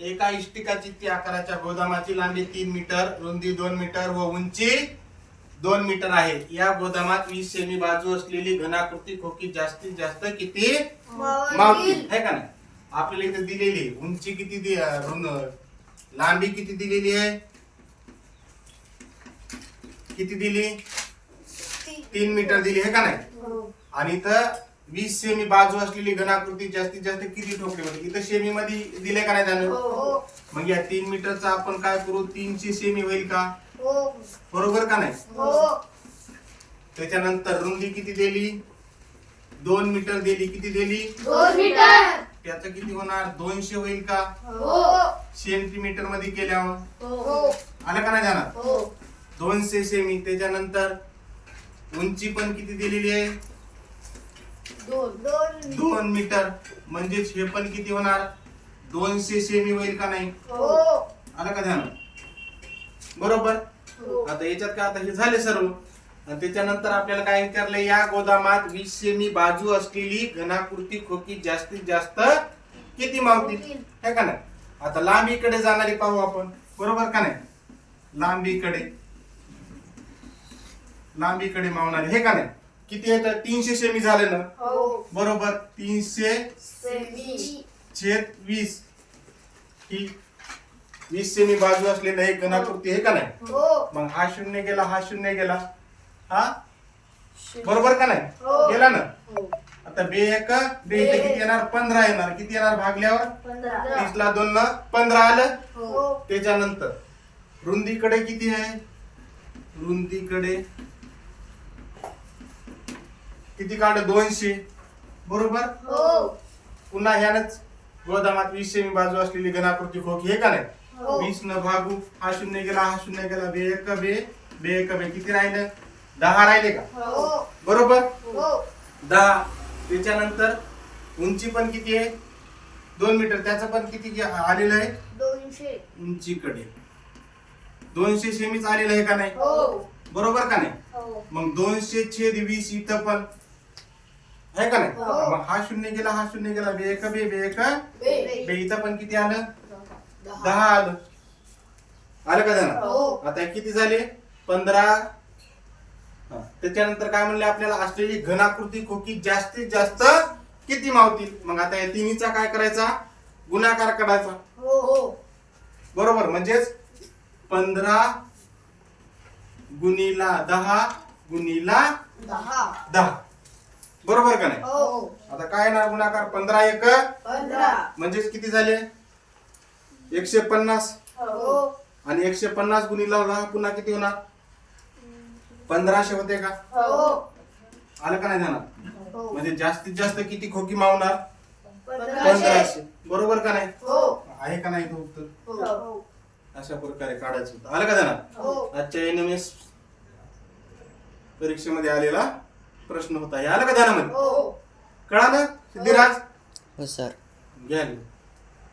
एका इष्टिकाची ती आकाराच्या गोदामाची लांबी तीन मीटर रुंदी दोन मीटर व उंची दोन मीटर आहे. या गोदामात वीस सेमी बाजू असलेली घनाकृती खोकी जास्तीत जास्त किती? मावतील आहे का नाही? आपल्याला इथे दिलेली. उंची किती लांबी किती दिलेली आहे? किती दिली? तीन. मीटर दिली. आहे का नाही? आणि इथं वीस सेमी बाजू असलेली घनाकृती जास्तीत जास्त किती ठोकली? म्हणजे इथं सेमी मध्ये दिले का नाही त्यानं मग या तीन मीटरचा आपण काय करू? तीनशे सेमी होईल का? बरोबर का नाही? त्याच्यानंतर रुंदी किती दिली? दोन मीटर दिली किती दिली? त्याचं किती होणार? दोनशे होईल का? सेंटीमीटरमध्ये केल्यावर? आलं का नाही जाणार? दोनशे सेमी त्याच्यानंतर उंची पण किती दिलेली आहे? दोन. मीटर. म्हणजेच हे पण किती होणार? दोनशे सेमी होईल का नाही? आलं का ध्यान? बरोबर? आता याच्यात काय आता हे झाले सर्व. आणि त्याच्यानंतर आपल्याला काय विचारलंय या गोदामात वीस सेमी बाजू असलेली घनाकृती खोकी जास्तीत जास्त किती मावतील? है का नाही? आता लांबीकडे जाणारी पाहू आपण. बरोबर का नाही? लांबीकडे. लांबीकडे मावणारे. हे का नाही? किती येत? तीनशे सेमी झाले ना? बरोबर तीनशे छेद वीस. ही वीस सेमी बाजू असलेलं हे घनाकृती हे का नाही? मग हा शून्य गेला हा शून्य गेला. हा? बरोबर का नाही? गेला ना? आता बे एक बे इथे किती येणार? पंधरा येणार. किती येणार भागल्यावर? तीस ला दोन न पंधरा आलं. त्याच्यानंतर रुंदीकडे किती आहे? रुंदीकडे किती काढ दोनशे. बरोबर? पुन्हा ह्यानच गोदामात वीस सेमी बाजू असलेली घनाकृती खोकी हे का नाही? वीस न भागू हा शून्य गेला हा शून्य गेला बे एक बे बे एक बे. किती राहिलं? दहा राहिले का? बरोबर? दहा. त्याच्यानंतर उंची पण किती आहे? दोन मीटर. त्याचं पण किती आलेलं आहे? दोनशे. उंचीकडे. दोनशे सेमीच आलेलं आहे का नाही? बरोबर का नाही? हो. मग दोनशे छेद वीस इथं पण आहे का नाही? हो. मग हा शून्य गेला हा शून्य गेला. बे एक बे. बे एक बे. इथं पण किती आलं? दहा. आलं. आलं का जाणार हो. आता किती झाले? पंधरा. त्याच्यानंतर काय म्हणले आपल्याला? असलेली घनाकृती खोकी जास्तीत जास्त किती मावतील? मग आता या तिन्हीचा काय करायचा? गुणाकार करायचा. हो. बरोबर. म्हणजेच पंधरा गुणीला दहा गुणीला दहा. दहा. बरोबर का नाही? हो आता काय ना गुणाकार? पंधरा एक? पंधरा. म्हणजेच किती झाले? एकशे पन्नास. हो. आणि एकशे पन्नास गुणीला दहा पुन्हा किती होणार? पंधराशे होते का? हो. आलं का नाही जाणार हो. म्हणजे जास्तीत जास्त किती खोकी मावणार? पंधराशे. बरोबर का नाही? हो. आहे का नाही तो उत्तर? हो. अशा प्रकारे काढायचं होतं. आलं का जाणार हो. आजच्या एन एम एस परीक्षेमध्ये आलेला प्रश्न होता. हे आलं का ध्यानामध्ये? हो कळालं? सिद्धिराज? हो सर. घ्या.